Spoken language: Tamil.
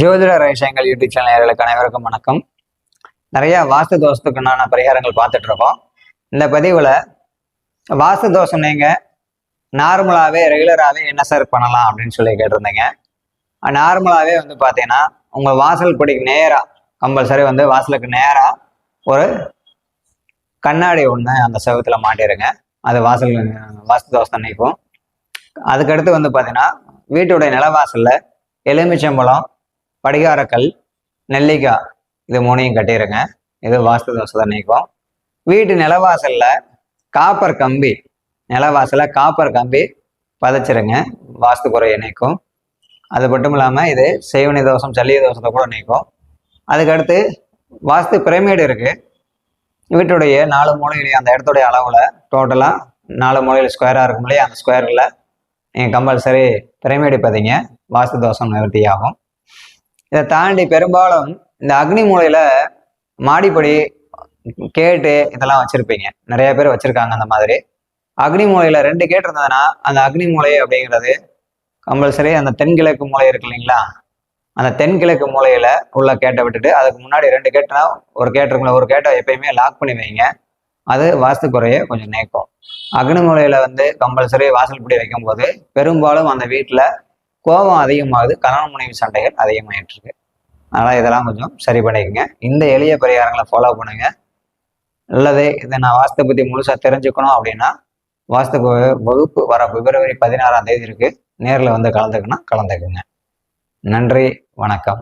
ஜோதிட ரகசியங்கள் யூடியூப் சேனல் நேர்களுக்கு அனைவருக்கும் வணக்கம். நிறைய வாஸ்து தோஷத்துக்குண்டான பரிகாரங்கள் பார்த்துட்டு இருக்கோம் இந்த பதிவில் வாஸ்து தோஷம் நீங்கள் நார்மலாகவே ரெகுலராகவே என்ன சார் பண்ணலாம் அப்படின்னு சொல்லி கேட்டிருந்தீங்க. நார்மலாகவே வந்து பார்த்தீங்கன்னா உங்கள் வாசல் படிக்கு நேராக கம்பல்சரி வந்து வாசலுக்கு நேராக ஒரு கண்ணாடி ஒன்று அந்த செவத்தில் மாட்டிருங்க. அது வாசல் வாஸ்து தோஷம் நீக்கும். அதுக்கடுத்து வந்து பார்த்தீங்கன்னா வீட்டுடைய நிலவாசலில் எலுமிச்சம்பழம் படிகாரக்கல் நெல்லிக்காய் இது மூணையும் கட்டிடுங்க இது வாஸ்து தோஷத்தை நீக்கும் வீட்டு நிலவாசல்ல காப்பர் கம்பி நிலவாசலில் காப்பர் கம்பி பதைச்சிருங்க. வாஸ்து குறையை நீக்கும். அது மட்டும் இல்லாமல் இது செய்வனி தோசம் சல்லிய தோசத்தை கூட நீக்கும். அதுக்கடுத்து வாஸ்து பிரமேடு இருக்குது வீட்டுடைய நாலு மூலையிலையும் அந்த இடத்துடைய அளவில் டோட்டலாக நாலு மூலையில் ஸ்கொயராக இருக்கும் இல்லையா? அந்த ஸ்கொயரில் நீங்கள் கம்பல்சரி பிரமேடு பதிங்க. வாஸ்து தோஷம் நிவர்த்தி ஆகும். இதை தாண்டி பெரும்பாலும் இந்த அக்னி மூலையில மாடிப்படி கேட்டு இதெல்லாம் வச்சிருப்பீங்க. நிறைய பேர் வச்சிருக்காங்க அந்த மாதிரி. அக்னி மூலையில ரெண்டு கேட் இருந்ததுன்னா அந்த அக்னி மூலை அப்படிங்கிறது கம்பல்சரி அந்த தென்கிழக்கு மூலை இருக்கு இல்லைங்களா? அந்த தென்கிழக்கு மூலையில உள்ள கேட்டை விட்டுட்டு அதுக்கு முன்னாடி ரெண்டு கேட்டுனா ஒரு கேட் இருக்குல்ல ஒரு கேட்டை எப்பயுமே லாக் பண்ணி வைங்க. அது வாஸ்து குறைய கொஞ்சம் நேக்கும். அக்னி மூலையில வந்து கம்பல்சரி வாசல்படி வைக்கும்போது பெரும்பாலும் அந்த வீட்டில் கோபம் அதிகமாகுது கணவன் மனைவி சண்டைகள் அதிகமாயிட்டு அதனால் இதெல்லாம் கொஞ்சம் சரி பண்ணிக்கங்க. இந்த எளிய பரிகாரங்களை ஃபாலோ பண்ணுங்க. நல்லது இதை நான் வாஸ்து பற்றி முழுசாக தெரிஞ்சுக்கணும் அப்படின்னா வாஸ்து வகுப்பு வர பிப்ரவரி பதினாறாம் தேதி இருக்குது நேரில் வந்து கலந்துக்கணும் கலந்துக்குங்க. நன்றி வணக்கம்.